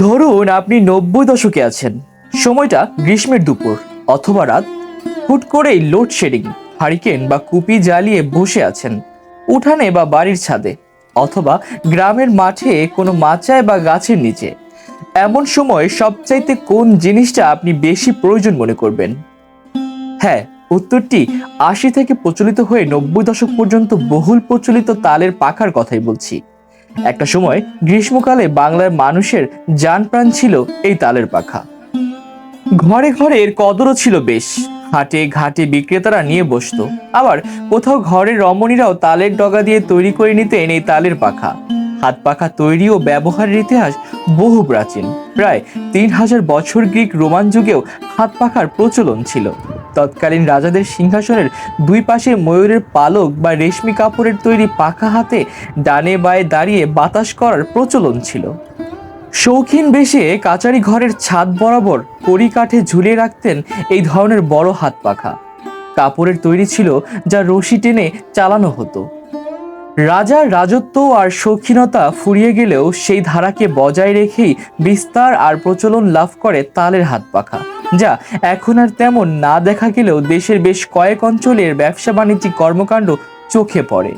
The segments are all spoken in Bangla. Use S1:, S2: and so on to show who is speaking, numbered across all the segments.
S1: ধরুন আপনি নব্বই দশকে আছেন। সময়টা গ্রীষ্মের দুপুর, অথবা রাত। হুট করেই লোডশেডিং হারিকেন বা কুপি জ্বালিয়ে বসে আছেন, উঠানে বা বাড়ির ছাদে, অথবা গ্রামের মাঠে কোনো মাচায় বা গাছের নিচে। এমন সময় সবচাইতে কোন জিনিসটা আপনি বেশি প্রয়োজন মনে করবেন? হ্যাঁ উত্তরটি আশি থেকে প্রচলিত হয়ে নব্বই দশক পর্যন্ত বহুল প্রচলিত তালের পাখার কথাই বলছি। একটা সময় গ্রীষ্মকালে বাংলার মানুষের যান প্রাণ ছিল এই তালের পাখা। ঘরে ঘরে এর কদরও ছিল বেশ। হাটে ঘাটে বিক্রেতারা নিয়ে বসতো। আবার কোথাও ঘরের রমণীরাও তালের ডগা দিয়ে তৈরি করে নিতেন এই তালের পাখা। হাত পাখা তৈরি ও ব্যবহারের ইতিহাস বহু প্রাচীন। প্রায় তিন হাজার বছর গ্রিক রোমান যুগেও হাত পাখার প্রচলন ছিল। তৎকালীন রাজাদের সিংহাসনের দুই পাশে ময়ূরের পালক বা রেশমি কাপড়ের তৈরি পাখা হাতে ডানে বায়ে দাঁড়িয়ে বাতাস করার প্রচলন ছিল। শৌখিন বেশে কাচারি ঘরের ছাদ বরাবর কড়ি কাঠে ঝুলিয়ে রাখতেন এই ধরনের বড় হাত পাখা। কাপড়ের তৈরি ছিল, যা রশি টেনে চালানো হতো। রাজার রাজত্ব আর শৌখিনতা ফুরিয়ে গেলেও সেই ধারাকে বজায় রেখেই বিস্তার আর প্রচলন লাভ করে তালের হাত পাখা। যা এখন আর তেমন না দেখা গেলেও দেশের বেশ কয়েক অঞ্চলের ব্যবসা বাণিজ্যিক কর্মকাণ্ড চোখে পড়ে।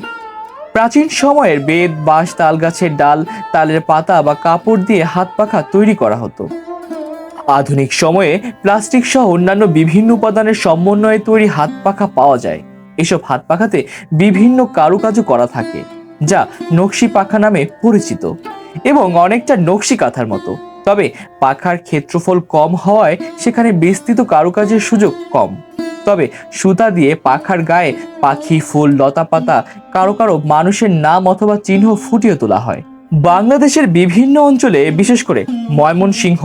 S1: প্রাচীন সময়ের বেদ, বাঁশ তাল গাছের ডাল, তালের পাতা বা কাপড় দিয়ে হাত পাখা তৈরি করা হতো। আধুনিক সময়ে প্লাস্টিক সহ অন্যান্য বিভিন্ন উপাদানের সমন্বয়ে তৈরি হাত পাখা পাওয়া যায়। এসব হাত পাখাতে বিভিন্ন কারুকাজও করা থাকে, যা নকশি পাখা নামে পরিচিত এবং অনেকটা নকশি কাঁথার মতো। তবে পাখার ক্ষেত্রফল কম হওয়ায় সেখানে বিস্তৃত কারুকাজের সুযোগ কম। তবে সুতা দিয়ে পাখার গায়ে পাখি, ফুল লতা পাতা কারও কারও মানুষের নাম অথবা চিহ্ন ফুটিয়ে তোলা হয়। বাংলাদেশের বিভিন্ন অঞ্চলে, বিশেষ করে ময়মনসিংহ,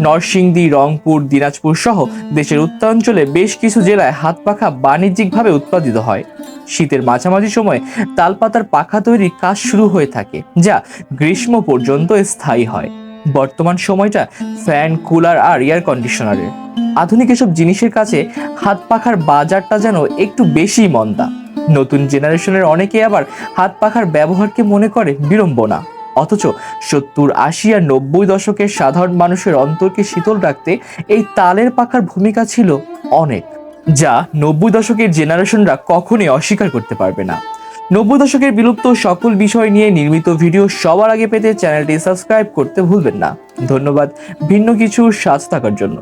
S1: নরসিংদী, রংপুর, দিনাজপুর সহ দেশের উত্তরাঞ্চলে বেশ কিছু জেলায় হাত পাখা বাণিজ্যিকভাবে উৎপাদিত হয়। শীতের মাঝামাঝি সময় তালপাতার পাখা তৈরির কাজ শুরু হয়ে থাকে, যা গ্রীষ্ম পর্যন্ত স্থায়ী হয়। বর্তমান সময়টা ফ্যান, কুলার আর এয়ার কন্ডিশনারের। আধুনিক এসব জিনিসের কাছে হাত পাখার বাজারটা যেন একটু বেশি মন্দা। নতুন জেনারেশনের অনেকে আবার হাত পাখার ব্যবহারকে মনে করে বিড়ম্বনা। অথচ সত্তর, আশি আর নব্বই দশকের সাধারণ মানুষের অন্তরকে শীতল রাখতে এই তালের পাখার ভূমিকা ছিল অনেক, যা নব্বই দশকের জেনারেশনরা কখনোই অস্বীকার করতে পারবে না। নব্বই দশকের বিলুপ্ত সকল বিষয় নিয়ে নির্মিত ভিডিও সবার আগে পেতে চ্যানেলটি সাবস্ক্রাইব করতে ভুলবেন না। ধন্যবাদ ভিন্ন কিছু সাজ থাকার জন্য।